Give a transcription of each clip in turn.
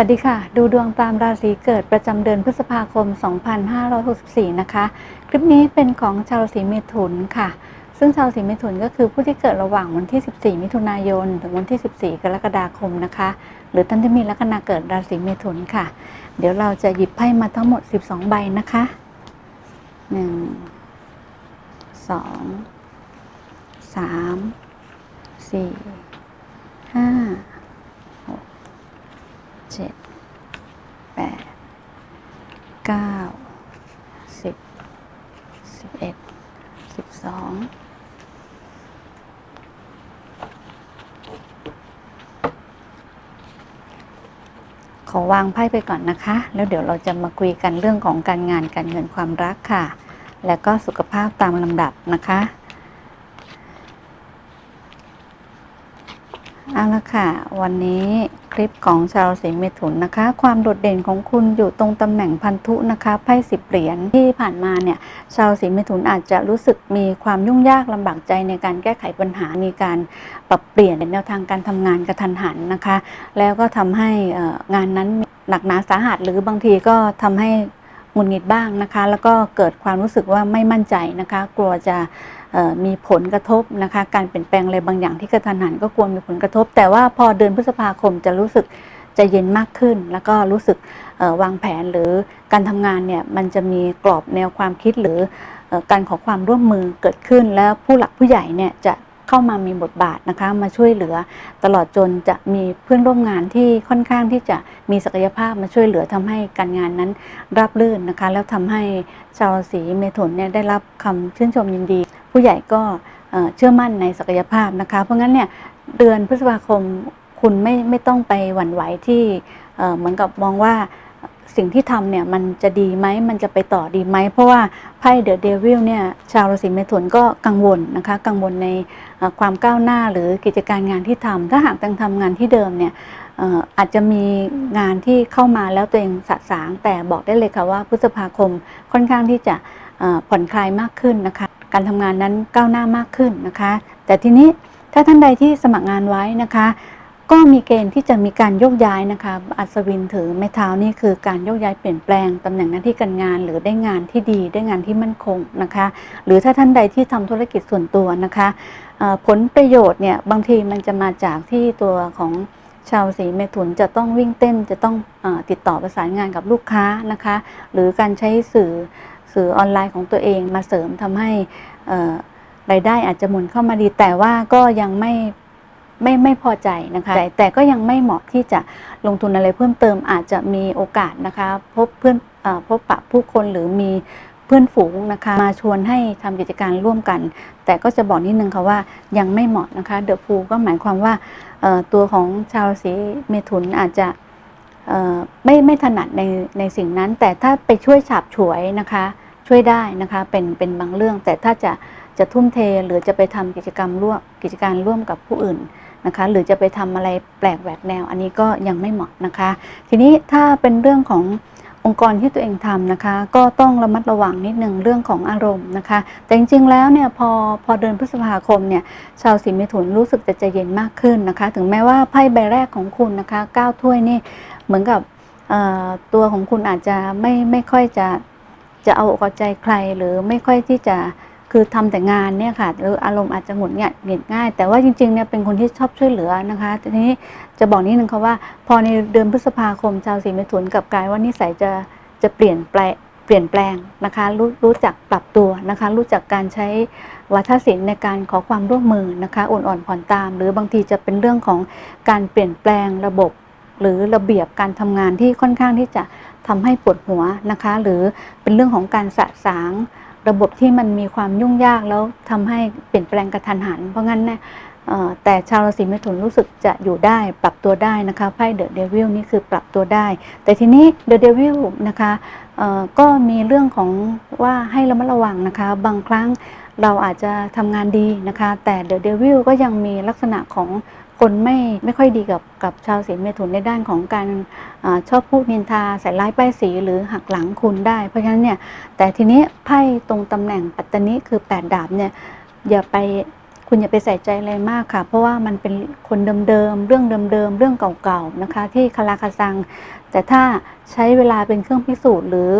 วัสดีค่ะ ดูดวงตามราศีเกิดประจำเดือนพฤษภาคม 2564 นะคะ คลิปนี้เป็นของชาวราศีเมถุนค่ะ ซึ่งชาวราศีเมถุนก็คือผู้ที่เกิดระหว่างวันที่ 14 มิถุนายน ถึงวันที่ 14 กรกฎาคมนะคะ หรือท่านที่มีลัคนาเกิดราศีเมถุนค่ะ เดี๋ยวเราจะหยิบไพ่มาทั้งหมด 12 ใบนะคะ 1 2 3 4 5 เจ็ดแปดเก้าสิบสิบเอ็ดสิบสองขอวางไพ่ไปก่อนนะคะ แล้วเดี๋ยวเราจะมาคุยกันเรื่องของการงานการเงินความรักค่ะ แล้วก็สุขภาพตามลำดับนะคะเอาละค่ะ วันนี้ ลิปของชาวราศีเมถุนนะคะ ความโดดเด่นของคุณอยู่ตรงตำแหน่งพันธุนะคะไพ่สิบเหรียญที่ผ่านมาเนี่ยชาวราศีเมถุนอาจจะรู้สึกมีความยุ่งยากลำบากใจในการแก้ไขปัญหามีการปรับเปลี่ยนแนวทางการทำงานกระทันหันนะคะ แล้วก็ทำให้งานนั้นหนักหนาสาหัสหรือบางทีก็ทำให้หงุดหงิดบ้างนะคะ แล้วก็เกิดความรู้สึกว่าไม่มั่นใจนะคะ กลัวจะ มีผลกระทบนะคะการเปลี่ยนแปลงอะไรบางอย่างที่กระทันหันก็กลัวมีผลกระทบ แต่ว่าพอเดือนพฤษภาคมจะรู้สึกจะเย็นมากขึ้น แล้วก็รู้สึกวางแผนหรือการทำงานเนี่ยมันจะมีกรอบแนวความคิดหรืออการขอความร่วมมือเกิดขึ้น แล้วผู้หลักผู้ใหญ่เนี่ยจะเข้ามามีบทบาทนะคะมาช่วยเหลือ ตลอดจนจะมีเพื่อนร่วมงานที่ค่อนข้างที่จะมีศักยภาพมาช่วยเหลือทำให้การงานนั้นราบรื่นนะคะ แล้วทำให้ชาวราศีเมถุนเนี่ยได้รับคำชื่นชมยินดี ผู้ใหญ่ก็เชื่อมั่นในศักยภาพนะคะ เพราะงั้นเนี่ยเดือนพฤษภาคมคุณไม่ไม่ต้องไปหวั่นไหวที่เหมือนกับมองว่าสิ่งที่ทำเนี่ยมันจะดีไหมมันจะไปต่อดีไหม เพราะว่าไพ่เดอะเดวิลเนี่ยชาวราศีเมถุนก็กังวลนะคะ กังวลในความก้าวหน้าหรือกิจการงานที่ทำถ้าหากยังทำงานที่เดิมเนี่ยอาจจะมีงานที่เข้ามาแล้วตัวเองสะสาง แต่บอกได้เลยค่ะว่าพฤษภาคมค่อนข้างที่จะผ่อนคลายมากขึ้นนะคะ การทำงานนั้นก้าวหน้ามากขึ้นนะคะ แต่ทีนี้ถ้าท่านใดที่สมัครงานไว้นะคะ ก็มีเกณฑ์ที่จะมีการโยกย้ายนะคะ อัศวินถือไม้เท้านี่คือการโยกย้ายเปลี่ยนแปลงตำแหน่งหน้าที่การงาน หรือได้งานที่ดีได้งานที่มั่นคงนะคะ หรือถ้าท่านใดที่ทำธุรกิจส่วนตัวนะคะผลประโยชน์เนี่ยบางทีมันจะมาจากที่ตัวของชาวสีเมถุนจะต้องวิ่งเต้นจะต้องอติดต่อประสานงานกับลูกค้านะคะ หรือการใช้สื่อ สื่อออนไลน์ของตัวเองมาเสริมทำให้รายได้อาจจะหมุนเข้ามาดี แต่ว่าก็ยังไม่ไม่ไม่พอใจนะคะแต่แต่ก็ยังไม่เหมาะที่จะลงทุนอะไรเพิ่มเติมอาจจะมีโอกาสนะคะ พบเพื่อนอพบปะผู้คนหรือมีเพื่อนฝูงนะคะ มาชวนให้ทำกิจการร่วมกัน แต่ก็จะบอกนิดนึงค่ะว่ายังไม่เหมาะนะคะเดอะฟูก็หมายความว่าตัวของชาวราศีเมถุนอาจจะไม่ไม่ถนัดในในสิ่งนั้น แต่ถ้าไปช่วยฉาบฉวยนะคะ ช่วยได้นะคะเป็นเป็นบางเรื่อง แต่ถ้าจะจะทุ่มเทหรือจะไปทำกิจกรรมร่วมกิจการร่วมกับผู้อื่นนะคะ หรือจะไปทำอะไรแปลกแหวกแนว อันนี้ก็ยังไม่เหมาะนะคะ ทีนี้ถ้าเป็นเรื่องขององค์กรที่ตัวเองทำนะคะ ก็ต้องระมัดระวังนิดหนึ่งเรื่องของอารมณ์นะคะ แต่จริงๆแล้วเนี่ยพอพอเดือนพฤษภาคมเนี่ยชาวสีเมถุนรู้สึกจะใจเย็นมากขึ้นนะคะ ถึงแม้ว่าไพ่ใบแรกของคุณนะคะเก้าถ้วยนี่เหมือนกับตัวของคุณอาจจะไม่ไม่ค่อยจะ จะเอาอกเอาใจใครหรือไม่ค่อยที่จะคือทำแต่งานเนี่ยค่ะหรืออารมณ์อาจจะหงุดหงิดหงิดง่าย แต่ว่าจริงๆเนี่ยเป็นคนที่ชอบช่วยเหลือนะคะทีนี้จะบอกนิดนึงค่ะว่า พอในเดือนพฤษภาคมชาวสีเมถุนกลับกลายว่านิสัยจะจะเปลี่ยนแปลงเปลี่ยนแปลงนะคะรู้รู้จักปรับตัวนะคะ รู้จักการใช้วัฒนศิลป์ในการขอความร่วมมือนะคะอ่อนๆผ่อนตาม หรือบางทีจะเป็นเรื่องของการเปลี่ยนแปลงระบบ หรือระเบียบการทำงานที่ค่อนข้างที่จะ ทำให้ปวดหัวนะคะ หรือเป็นเรื่องของการสะสางระบบที่มันมีความยุ่งยากแล้วทำให้เปลี่ยนแปลงกระทันหัน เพราะงั้นเนี่ยแต่ชาวราศีเมถุนรู้สึกจะอยู่ได้ปรับตัวได้นะคะไพ่เดอะเดวิลนี่คือปรับตัวได้ แต่ทีนี้เดอะเดวิลนะคะก็มีเรื่องของว่าให้ระมัดระวังนะคะ บางครั้ง เราอาจจะทำงานดีนะคะ แต่เดอะเดวิลก็ยังมีลักษณะของคนไม่ไม่ค่อยดีกับกับชาวสีเมถุนในด้านของการอชอบพูดนินทาใส่ร้ายป้ายสีหรือหักหลังคุณได้ เพราะฉะนั้นเนี่ยแต่ทีนี้ไพ่ตรงตำแหน่งปัตตนิคือ 8 ดาบเนี่ยอย่าไปคุณอย่าไปใส่ใจอะไรมากค่ะ เพราะว่ามันเป็นคนเดิมๆ เรื่องเดิมๆ เรื่องเก่าๆ นะคะ ที่คาราคาซัง แต่ถ้าใช้เวลาเป็นเครื่องพิสูจน์หรือ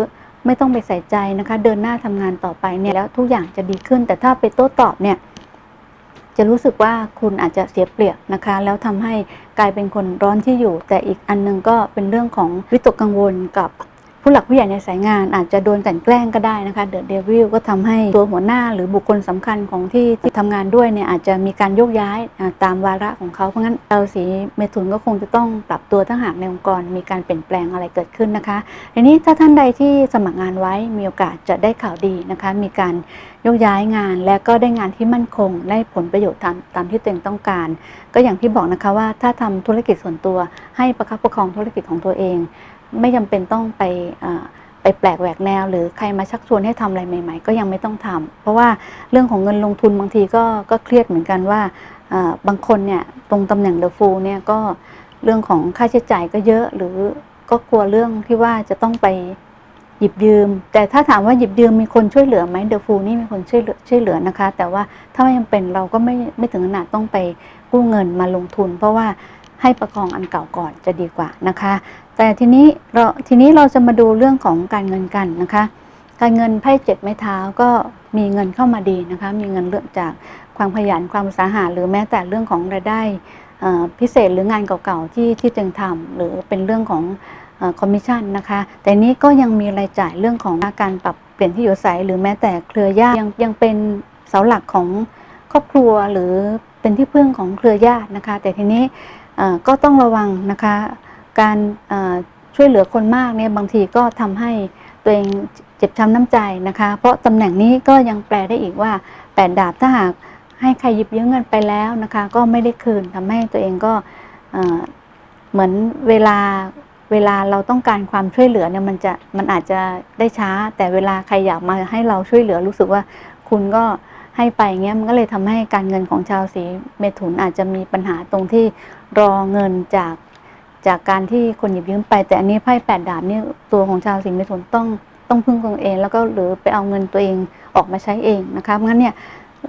ไม่ต้องไปใส่ใจนะคะ เดินหน้าทำงานต่อไปเนี่ยแล้วทุกอย่างจะดีขึ้น แต่ถ้าไปโต้ตอบเนี่ยจะรู้สึกว่าคุณอาจจะเสียเปรียบนะคะ แล้วทำให้กลายเป็นคนร้อนที่อยู่ แต่อีกอันหนึงก็เป็นเรื่องของวิตกกังวลกับ ผู้หลักผู้ใหญ่ในสายงานอาจจะโดนกลันแกล้งก็ได้นะคะเดอะเดวิลก็ทำให้ตัวหัวหน้าหรือบุคคลสำคัญของที่ที่ทำงานด้วยเนี่ยอาจจะมีการโยกย้ายตามวาระของเขาเพราะงั้นเราสีเมถุนก็คงจะต้องปรับตัวถ้าหากในองค์กรมีการเปลี่ยนแปลงอะไรเกิดขึ้นนะคะทีนี้ถ้าท่านใดที่สมัครงานไว้มีโอกาสจะได้ข่าวดีนะคะมีการโยกย้ายงาน และก็ได้งานที่มั่นคง ได้ผลประโยชน์ตามตามที่ตัวเองต้องการ ก็อย่างที่บอกนะคะว่าถ้าทำธุรกิจส่วนตัวให้ประคับประคองธุรกิจของตัวเอง ไม่จำเป็นต้องไปไปแปลกแหวกแนว หรือใครมาชักชวนให้ทำอะไรใหม่ ๆ ก็ยังไม่ต้องทำเพราะว่าเรื่องของเงินลงทุนบางทีก็ก็เครียดเหมือนกันว่าบางคนเนี่ยตรงตำแหน่งเดอะฟูเนี่ยก็เรื่องของค่าใช้จ่ายก็เยอะหรือก็กลัวเรื่องที่ว่าจะต้องไปหยิบยืม แต่ถ้าถามว่าหยิบยืมมีคนช่วยเหลือไหมเดอะฟูนี่มีคนช่วยเหลือช่วยเหลือนะคะ แต่ว่าถ้าไม่จำเป็นเราก็ไม่ไม่ถึงขนาดต้องไปกู้เงินมาลงทุน เพราะว่า ให้ประคองอันเก่าก่อนจะดีกว่านะคะ แต่ทีนี้เราทีนี้เราจะมาดูเรื่องของการเงินกันนะคะ การเงินไพ่เจ็ดไม้เท้าก็มีเงินเข้ามาดีนะคะ มีเงินเรื่องจากความขยันความอุตสาหะหรือแม้แต่เรื่องของรายได้พิเศษหรืองานเก่าๆที่ที่จึงทำหรือเป็นเรื่องของคอมมิชชั่นนะคะ แต่นี้ก็ยังมีรายจ่ายเรื่องของการปรับเปลี่ยนที่อยู่อาศัย หรือแม้แต่เครือญาติยังยังเป็นเสาหลักของครอบครัวหรือเป็นที่พึ่งของเครือญาตินะคะ แต่ทีนี้ ก็ต้องระวังนะคะ การช่วยเหลือคนมากเนี่ยบางทีก็ทำให้ตัวเองเจ็บช้ำน้ำใจนะคะ เพราะตำแหน่งนี้ก็ยังแปลได้อีกว่าแปดดาบถ้าหากให้ใครหยิบยืมเงินไปแล้วนะคะ ก็ไม่ได้คืนทำให้ตัวเองก็เหมือนเวลาเวลาเราต้องการความช่วยเหลือเนี่ยมันจะมันอาจจะได้ช้า แต่เวลาใครอยากมาให้เราช่วยเหลือรู้สึกว่าคุณก็ให้ไปเงี้ยมันก็เลยทำให้การเงินของชาวสีเมถุนอาจจะมีปัญหาตรงที่ รอเงินจากจากการที่คนหยิบยืมไป แต่อันนี้ไพ่แปดดาบนี่ตัวของชาวสิงห์เมถุนต้องต้องพึ่งตัวเอง แล้วก็หรือไปเอาเงินตัวเองออกมาใช้เองนะคะเพราะงั้นเนี่ย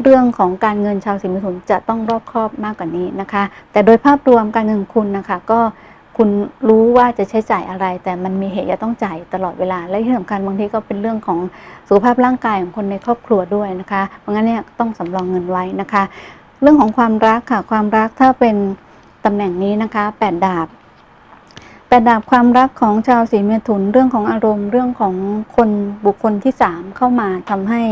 เรื่องของการเงินชาวสิงห์เมถุนจะต้องรอบคอบมากกว่านี้นะคะ แต่โดยภาพรวมการเงินคุณนะคะ ก็คุณรู้ว่าจะใช้จ่ายอะไร แต่มันมีเหตุจะต้องจ่ายตลอดเวลา และที่สำคัญบางทีก็เป็นเรื่องของสุขภาพร่างกายของคนในครอบครัวด้วยนะคะ เพราะงั้นเนี่ยต้องสำรองเงินไว้นะคะ เรื่องของความรักค่ะความรักถ้าเป็น ตำแหน่งนี้นะคะแปดดาบแปดดาบความรักของชาวสีเมถุนเรื่องของอารมณ์เรื่องของคนบุคคลที่สามเข้ามาทำให้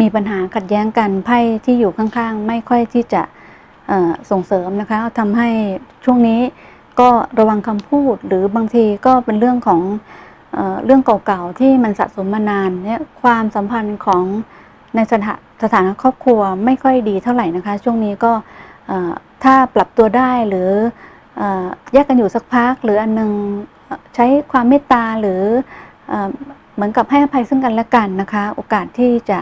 มีปัญหาขัดแย้งกันไพ่ที่อยู่ข้างๆ ไม่ค่อยที่จะส่งเสริมนะคะทำให้ช่วงนี้ก็ระวังคำพูดหรือบางทีก็เป็นเรื่องของเออเรื่องเก่าๆที่มันสะสมมานานเนี่ยความสัมพันธ์ของในสถาสถานะครอบครัวไม่ค่อยดีเท่าไหร่นะคะ ช่วงนี้ก็ถ้าปรับตัวได้หรืออแยกกันอยู่สักพัก หรืออันหนึงเอ่อใช้ความเมตตาหรือเอ่อเหมือนกับให้อภัยซึ่งกันและกันนะคะ โอกาสที่จะ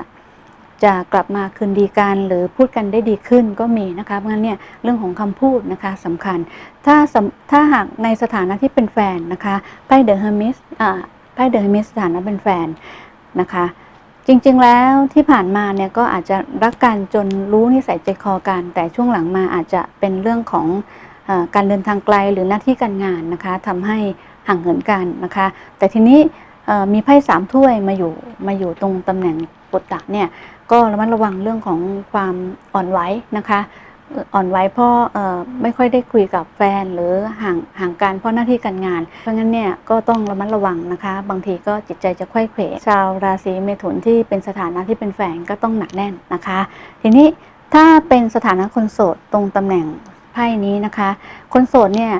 จะกลับมาคืนดีกันหรือพูดกันได้ดีขึ้นก็มีนะคะเพราะงั้นเนี่ยเรื่องของคำพูดนะคะสำคัญ ถ้าสำถ้าหากในสถานะที่เป็นแฟนนะคะไพ่เดอะเฮอร์มิสอ่าไพ่เดอะเฮอร์มิสสถานะเป็นแฟนนะคะ จริงๆแล้วที่ผ่านมาเนี่ยก็อาจจะรักกันจนรู้นิสัยใจคอกัน แต่ช่วงหลังมาอาจจะเป็นเรื่องของอการเดินทางไกลหรือหน้าที่การงานนะคะทำให้ห่างเหินกันนะคะ แต่ทีนี้มีไพ่สามถ้วยมาอยู่มาอยู่ตรงตำแหน่งปุตตะเนี่ยก็ระมัดระวังเรื่องของความอ่อนไหวนะคะ อ่อนไหวเพราะเอ่อไม่ค่อยได้คุยกับแฟนหรือห่างห่างกันเพราะหน้าที่การงาน เพราะงั้นเนี่ยก็ต้องระมัดระวังนะคะ บางทีก็จิตใจจะไขว้เขวชาวราศีเมถุนที่เป็นสถานะที่เป็นแฟนก็ต้องหนักแน่นนะคะ ทีนี้ถ้าเป็นสถานะคนโสดตรงตำแหน่งไพ่นี้นะคะ คนโสดเนี่ย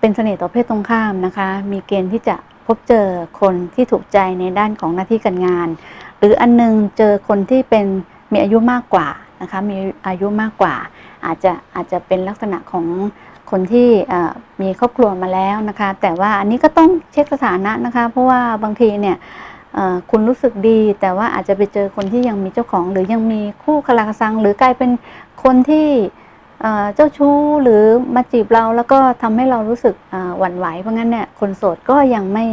เป็นเสน่ห์ต่อเพศตรงข้ามนะคะ มีเกณฑ์ที่จะพบเจอคนที่ถูกใจในด้านของหน้าที่การงาน หรืออันนึงเจอคนที่เป็นมีอายุมากกว่านะคะมีอายุมากกว่า อาจจะอาจจะเป็นลักษณะของคนที่มีครอบครัวมาแล้วนะคะ แต่ว่าอันนี้ก็ต้องเช็คสถานะนะคะ เพราะว่าบางทีเนี่ยคุณรู้สึกดี แต่ว่าอาจจะไปเจอคนที่ยังมีเจ้าของ หรือยังมีคู่คลาซัง หรือกลายเป็นคนที่เจ้าชู้หรือมาจีบเราแล้วก็ทำให้เรารู้สึกหวั่นไหวเพราะงั้นเนี่ยคนโสดก็ยังไม่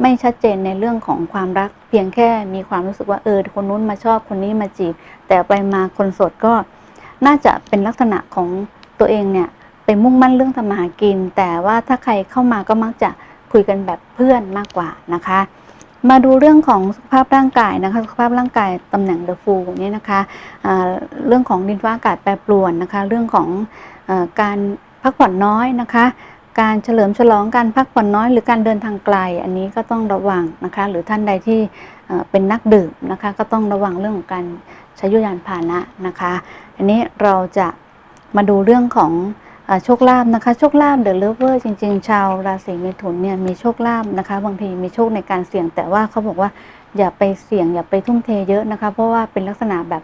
ไม่ชัดเจนในเรื่องของความรัก เพียงแค่มีความรู้สึกว่าเออคนนู้นมาชอบคนนี้มาจีบ แต่ไปมาคนโสดก็ น่าจะเป็นลักษณะของตัวเองเนี่ยไปมุ่งมั่นเรื่องทำมาหากิน แต่ว่าถ้าใครเข้ามาก็มักจะคุยกันแบบเพื่อนมากกว่านะคะ มาดูเรื่องของสุขภาพร่างกายนะคะ สุขภาพร่างกายตำแหน่งเดอะฟูนี่นะคะอ่าเรื่องของดินฟ้าอากาศแปรปรวนนะคะ เรื่องของอการพักผ่อนน้อยนะคะการเฉลิมฉลองการพักผ่อนน้อยหรือการเดินทางไกล อันนี้ก็ต้องระวังนะคะ หรือท่านใดที่เป็นนักดื่มนะคะ ก็ต้องระวังเรื่องของการ ใช้ยุยานพาหนะนะคะ อันนี้เราจะมาดูเรื่องของโชคลาภนะคะโชคลาภเดอะเลเวอร์จริง ๆ ชาวราศีเมถุนเนี่ยมีโชคลาภนะคะ บางทีมีโชคในการเสี่ยง แต่ว่าเขาบอกว่าอย่าไปเสี่ยงอย่าไปทุ่มเทเยอะนะคะ เพราะว่าเป็นลักษณะแบบ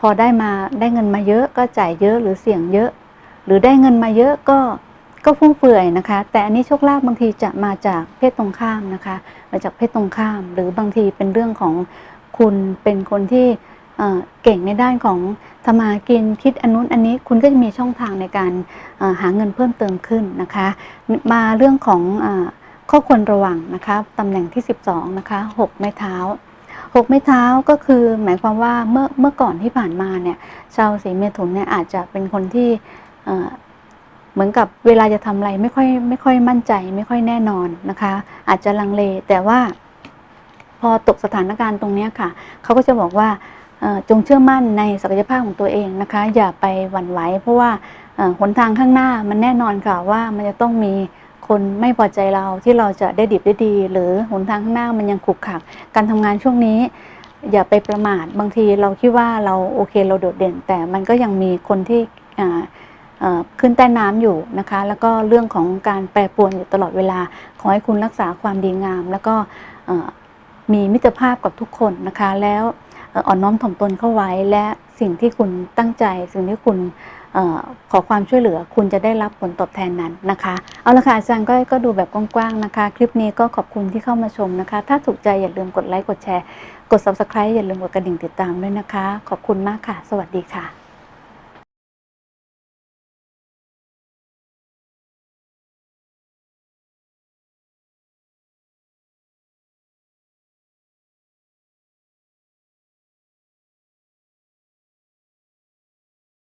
พอได้มาได้เงินมาเยอะก็จ่ายเยอะหรือเสี่ยงเยอะ หรือได้เงินมาเยอะก็ก็ฟุ่มเฟือยนะคะ แต่อันนี้โชคลาภบางทีจะมาจากเพศตรงข้ามนะคะ มาจากเพศตรงข้าม หรือบางทีเป็นเรื่องของคุณเป็นคนที่ เก่งในด้านของทำมากินคิดอันนู้นอันนี้คุณก็จะมีช่องทางในการหาเงินเพิ่มเติมขึ้นนะคะ มาเรื่องของอข้อควรระวังนะคะตำแหน่งที่ 12นะคะ6ไม้เท้า6ไม้เท้าก็คือหมายความว่าเมื่อเมื่อก่อนที่ผ่านมาเนี่ยชาวสีเมถุนเนี่ยอาจจะเป็นคนที่เหมือนกับเวลาจะทำอะไรไม่ค่อยไม่ค่อยมั่นใจ ไม่ค่อยแน่นอนนะคะ อาจจะลังเลแต่ว่าพอตกสถานการณ์ตรงนี้ค่ะ เขาก็จะบอกว่า จงเชื่อมั่นในศักยภาพของตัวเองนะคะ อย่าไปหวั่นไหว เพราะว่าหนทางข้างหน้ามันแน่นอนค่ะว่ามันจะต้องมีคนไม่พอใจเราที่เราจะได้ดิบได้ดี หรือหนทางข้างหน้ามันยังขรุกขักการทำงานช่วงนี้ อย่าไปประมาทบางทีเราคิดว่าเราโอเคเราโดดเด่น แต่มันก็ยังมีคนที่ขึ้นใต้น้ำอยู่นะคะ แล้วก็เรื่องของการแปรปรวนอยู่ตลอดเวลา ขอให้คุณรักษาความดีงาม แล้วก็มีมิตรภาพกับทุกคนนะคะแล้ว อ่อนน้อมถ่อมตนเข้าไว้ และสิ่งที่คุณตั้งใจ สิ่งที่คุณออขอความช่วยเหลือ คุณจะได้รับผลตอบแทนนั้นนะคะ เอาละค่ะอาจารย์ก็ก็ดูแบบกว้างๆนะคะ คลิปนี้ก็ขอบคุณที่เข้ามาชมนะคะ ถ้าถูกใจอย่าลืมกดไลค์กดแชร์ กด subscribe อย่าลืมกดกระดิ่งติดตามด้วยนะคะ ขอบคุณมากค่ะ สวัสดีค่ะ